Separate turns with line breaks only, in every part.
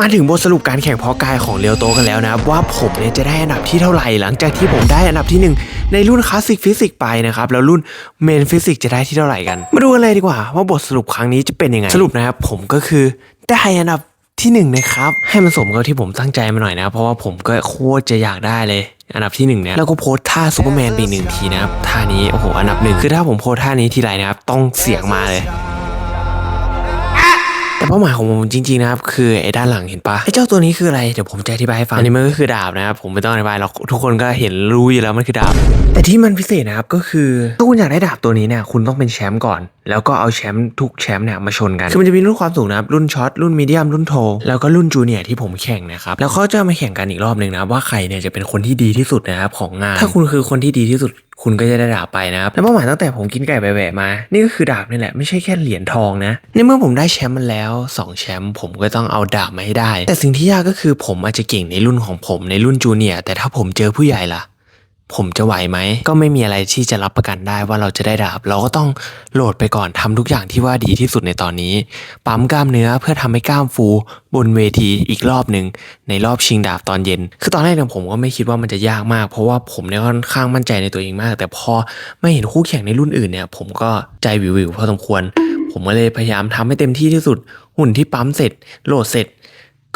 มาถึงบทสรุปการแข่งเพอกายของเรียวโตกันแล้วนะครับว่าผมเนี่ยจะได้อันดับที่เท่าไหร่หลังจากที่ผมได้อันดับที่หนึ่งในรุ่นคลาสสิกฟิสิกส์ไปนะครับแล้วรุ่นเมนฟิสิกส์จะได้ที่เท่าไหร่กัน มาดูกันเลยดีกว่า ว่าบทสรุปครั้งนี้จะเป็นยังไงสรุปนะครับผมก็คือได้อันดับที่หนึ่งนะครับให้มันสมกับที่ผมตั้งใจมาหน่อยนะเพราะว่าผมก็โคตรจะอยากได้เลยอันดับที่หนึ่งเนี่ยแล้วก็โพสท่าซูเปอร์แมนไปอีกหนึ่งทีนะครับท่านี้โอ้โหอันดับหนึ่งคือถ้าผมโพสท่านี้ทีไรนะครับต้องเสียงมาเลย แต่เป้าหมายของผมจริงๆนะครับคือไอ้ด้านหลังเห็นปะไอ้เจ้าตัวนี้คืออะไรเดี๋ยวผมจะอธิบายให้ฟังอันนี้มันก็คือดาบนะครับผมไม่ต้องอธิบายหรอกทุกคนก็เห็นรู้อยู่แล้วมันคือดาบ แต่ที่มันพิเศษนะครับก็คือถ้าคุณอยากได้ดาบตัวนี้เนี่ยคุณต้องเป็นแชมป์ก่อน แล้วก็เอาแชมป์ทุกแชมป์เนี่ยมาชนกันคือมันจะมีรุ่นความสูงนะครับรุ่นช็อตรุ่นมีเดียมรุ่นโทแล้วก็รุ่นจูเนียร์ที่ผมแข่งนะครับแล้วเขาจะมาแข่งกันอีกรอบหนึ่งนะครับว่าใครเนี่ยจะเป็นคนที่ดีที่สุดนะครับของงาน ถ้าคุณคือคนที่ดีที่สุด คุณก็จะได้ดาบไปนะครับและเป้าหมายตั้งแต่ผมกินไก่แหวะมา นี่ก็คือดาบนี่แหละไม่ใช่แค่เหรียญทองนะในเมื่อผมได้แชมป์มันแล้วสองแชมป์ผมก็ต้องเอาดาบมาให้ได้ แต่สิ่งที่ยากก็คือผมอาจจะเก่งในรุ่นของผมในรุ่นจูเนียร์แต่ถ้าผมเจอผู้ใหญ่ล่ะ ผมจะไหวไหม ก็ไม่มีอะไรที่จะรับประกันได้ว่าเราจะได้ดาบ เราก็ต้องโหลดไปก่อนทำทุกอย่างที่ว่าดีที่สุดในตอนนี้ ปั๊มกล้ามเนื้อเพื่อทำให้กล้ามฟู บนเวทีอีกรอบหนึ่งในรอบชิงดาบตอนเย็น คือตอนแรกเนี่ยผมก็ไม่คิดว่ามันจะยากมาก เพราะว่าผมเนี่ยค่อนข้างมั่นใจในตัวเองมาก แต่พอไม่เห็นคู่แข่งในรุ่นอื่นเนี่ย ผมก็ใจวิวๆพอสมควร ผมก็เลยพยายามทำให้เต็มที่ที่สุด หุ่นที่ปั๊มเสร็จ โหลดเสร็จ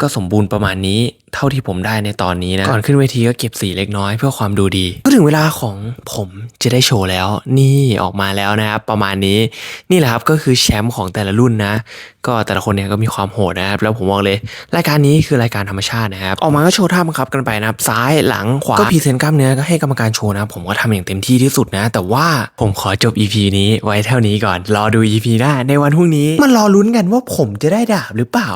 ก็สมบูรณ์ประมาณนี้เท่าที่ผมได้ในตอนนี้นะ ก่อนขึ้นเวทีก็เก็บสีเล็กน้อยเพื่อความดูดี ก็ถึงเวลาของผมจะได้โชว์แล้ว นี่ออกมาแล้วนะครับประมาณนี้นี่แหละครับก็คือแชมป์ของแต่ละรุ่นนะ ก็แต่ละคนเนี่ยก็มีความโหดนะครับแล้วผมบอกเลย รายการนี้คือรายการธรรมชาตินะครับออกมาก็โชว์ท่าบังคับกันไปนะครับซ้ายหลังขวาก็พรีเซนต์กล้ามเนื้อก็ให้กรรมการโชว์นะครับผมก็ทำอย่างเต็มที่ที่สุดนะ แต่ว่าผมขอจบ EP นี้ไว้เท่านี้ก่อนรอดู EP หน้าในวันพรุ่งนี้มันรอลุ้นกันว่าผมจะได้ดาบหรือเปล่า